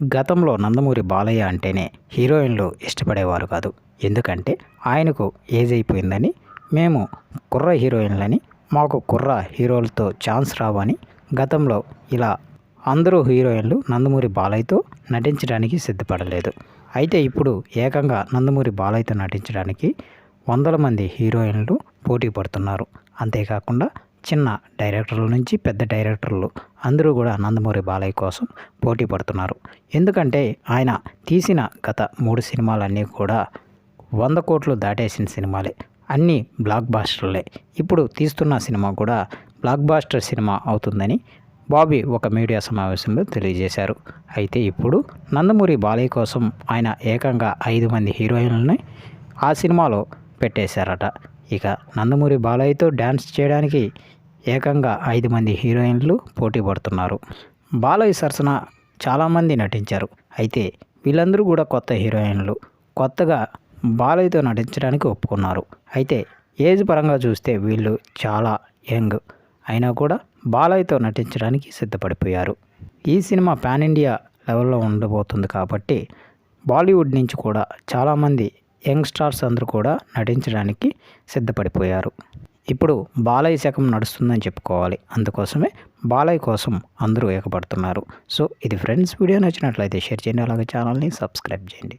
గతంలో నందమూరి బాలయ్య అంటేనే హీరోయిన్లు ఇష్టపడేవారు కాదు. ఎందుకంటే ఆయనకు ఏజ్ అయిపోయిందని మేము కుర్ర హీరోయిన్లని మాకు కుర్ర హీరోలతో ఛాన్స్ రావని గతంలో ఇలా అందరూ హీరోయిన్లు నందమూరి బాలయ్యతో నటించడానికి సిద్ధపడలేదు. అయితే ఇప్పుడు ఏకంగా నందమూరి బాలయ్యతో నటించడానికి వందల మంది హీరోయిన్లు పోటీ పడుతున్నారు. అంతేకాకుండా చిన్న డైరెక్టర్ల నుంచి పెద్ద డైరెక్టర్లు అందరూ కూడా నందమూరి బాలయ్య కోసం పోటీ పడుతున్నారు. ఎందుకంటే ఆయన తీసిన గత మూడు సినిమాలన్నీ కూడా వంద కోట్లు దాటేసిన సినిమాలే. అన్నీ బ్లాక్ బాస్టర్లే ఇప్పుడు తీస్తున్న సినిమా కూడా బ్లాక్ బాస్టర్ సినిమా అవుతుందని బాబీ ఒక మీడియా సమావేశంలో తెలియజేశారు. అయితే ఇప్పుడు నందమూరి బాలయ్య కోసం ఆయన ఏకంగా ఐదు మంది హీరోయిన్లని ఆ సినిమాలో పెట్టేశారట. ఇక నందమూరి బాలయ్యతో డ్యాన్స్ చేయడానికి ఏకంగా ఐదు మంది హీరోయిన్లు పోటీ పడుతున్నారు. బాలయ్య సరసన చాలామంది నటించారు. అయితే వీళ్ళందరూ కూడా కొత్త హీరోయిన్లు. కొత్తగా బాలయ్యతో నటించడానికి ఒప్పుకున్నారు. అయితే ఏజ్ పరంగా చూస్తే వీళ్ళు చాలా యంగ్. అయినా కూడా బాలయ్యతో నటించడానికి సిద్ధపడిపోయారు. ఈ సినిమా పాన్ ఇండియా లెవెల్లో ఉండబోతుంది కాబట్టి బాలీవుడ్ నుంచి కూడా చాలామంది యంగ్ స్టార్స్ అందరూ కూడా నటించడానికి సిద్ధపడిపోయారు. ఇప్పుడు బాలయ్య శకం నడుస్తుందని చెప్పుకోవాలి. అందుకోసమే బాలయ్య కోసం అందరూ ఏకపడుతున్నారు. సో ఇది ఫ్రెండ్స్ వీడియో నచ్చినట్లయితే షేర్ చేయండి. అలాగే ఛానల్ని సబ్స్క్రైబ్ చేయండి.